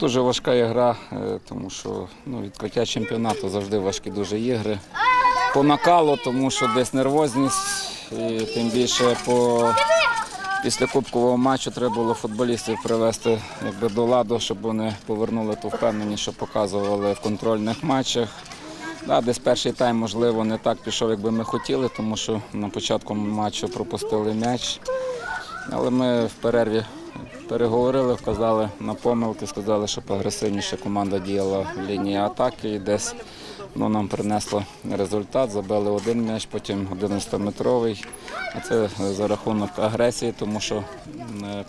дуже важка ігра, е, тому що ну, відкриття чемпіонату завжди важкі дуже ігри. По накалу, тому що десь нервозність, і тим більше по після кубкового матчу треба було футболістів привести якби, до ладу, щоб вони повернули ту впевненість, що показували в контрольних матчах. Да, десь перший тайм, можливо, не так пішов, як би ми хотіли, тому що на початку матчу пропустили м'яч. Але ми в перерві переговорили, вказали на помилки, сказали, щоб агресивніше команда діяла в лінії атаки і десь ну, нам принесло результат. Забили один м'яч, потім 11-метровий. А це за рахунок агресії, тому що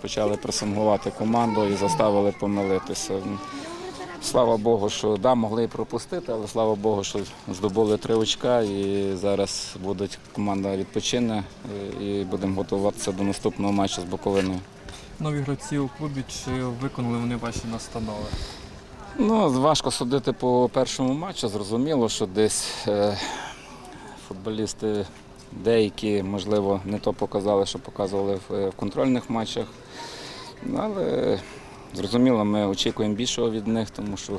почали пресингувати команду і заставили помилитися. Слава Богу, що да, могли і пропустити, але слава Богу, що здобули три очка і зараз буде команда відпочине е, і будемо готуватися до наступного матчу з Буковиною. Нові гравці у клубі, чи виконали вони ваші настанови? Ну, важко судити по першому матчу. Зрозуміло, що десь е, футболісти деякі, можливо, не то показали, що показували в, е, в контрольних матчах. Ну, Але зрозуміло, ми очікуємо більшого від них, тому що е,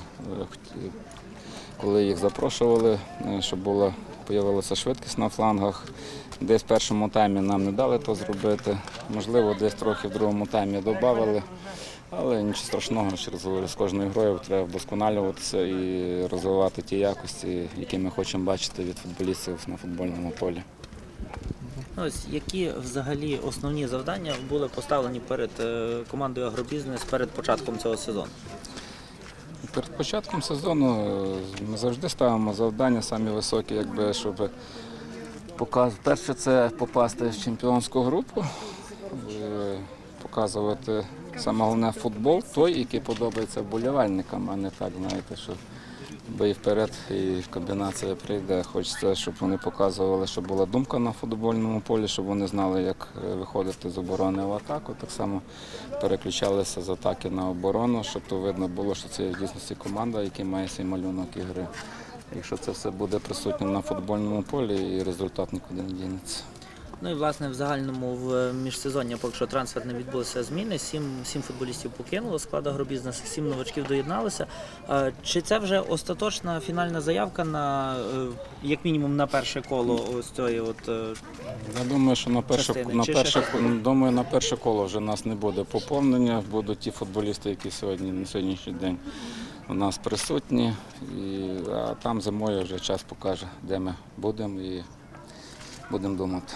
коли їх запрошували, е, щоб була появилася швидкість на флангах. Десь в першому таймі нам не дали то зробити. Можливо, десь трохи в другому таймі додали. Але нічого страшного, з кожною грою треба вдосконалюватися і розвивати ті якості, які ми хочемо бачити від футболістів на футбольному полі. Ну, Ось які взагалі основні завдання були поставлені перед е, командою Агробізнес перед початком цього сезону? Перед початком сезону е, ми завжди ставимо завдання самі високі, якби, щоб показ... перше це попасти в чемпіонську групу, е, показувати саме головне футбол, той, який подобається вболівальникам, а не так, знаєте, що бий вперед і комбінація прийде. Хочеться, щоб вони показували, що була думка на футбольному полі, щоб вони знали, як е, виходити з оборони в атаку. Так само переключалися з атаки на оборону, щоб то видно було, що це в дійсності команда, яка має свій малюнок ігри. Якщо це все буде присутнє на футбольному полі, і результат нікуди не дінеться. Ну і власне в загальному в міжсезоння, поки що трансфер не відбулися зміни. Сім, сім футболістів покинуло склад агробізнесу, сім новачків доєдналися. Чи це вже остаточна фінальна заявка на е, як мінімум на перше коло ось цієї от е, Я думаю, що на перше, Частини. на перше, думаю, на перше коло вже нас не буде поповнення. Будуть ті футболісти, які сьогодні на сьогоднішній день у нас присутні. І, а там зимою вже час покаже, де ми будемо і будемо думати.